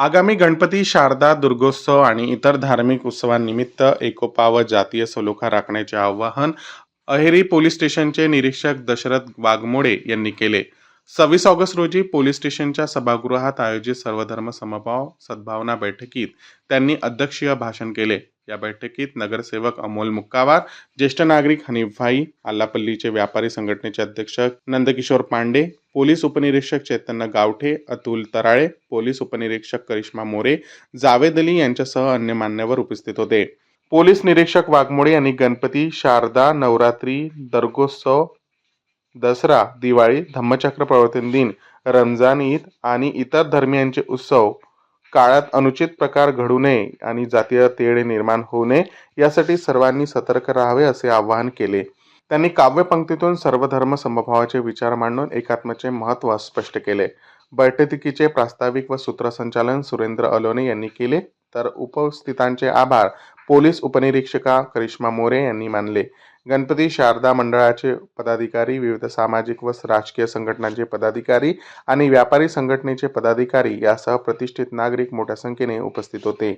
आगामी गणपती शारदा दुर्गोत्सव आणि इतर धार्मिक उत्सवांनिमित्त एकोपा व जातीय सलोखा राखण्याचे आवाहन अहेरी पोलीस स्टेशनचे निरीक्षक दशरथ वाघमोडे यांनी केले. सव्वीस ऑगस्ट रोजी पोलीस स्टेशनच्या सभागृहात आयोजित सर्वधर्म समभाव सद्भावना बैठकीत त्यांनी अध्यक्षीय भाषण केले. या बैठकीत नगरसेवक अमोल मुक्कावार ज्येष्ठ नागरिक हनीफभाई आल्लापल्लीचे व्यापारी संघटनेचे अध्यक्ष नंदकिशोर पांडे पोलीस उपनिरीक्षक चैतन्य गावठे अतुल तराळे पोलीस उपनिरीक्षक करिश्मा मोरे जावेद अली यांच्यासह अन्य मान्यवर उपस्थित होते. पोलीस निरीक्षक वाघमोडे यांनी गणपती शारदा नवरात्री दर्गोत्सव दसरा दिवाळी धम्मचक्र प्रवर्तन दिन रमजान ईद आणि इतर धर्मियांचे उत्सव काळात अनुचित प्रकार घडू नये आणि जातीय तेढ निर्माण होऊ नये यासाठी सर्वांनी सतर्क राहावे असे आवाहन केले. त्यांनी काव्यपंक्तीतून सर्वधर्म समभावाचे विचार मांडून एकात्माचे महत्त्व स्पष्ट केले. बैठकीचे प्रास्ताविक व सूत्रसंचालन सुरेंद्र अलोने यांनी केले. तर उपस्थितांचे आभार. पोलीस उपनिरीक्षका करिश्मा मोरे यांनी मानले. गणपती शारदा मंडळाचे पदाधिकारी विविध सामाजिक व राजकीय संघटनांचे पदाधिकारी आणि व्यापारी संघटनेचे पदाधिकारी यासह प्रतिष्ठित नागरिक मोठ्या संख्येने उपस्थित होते.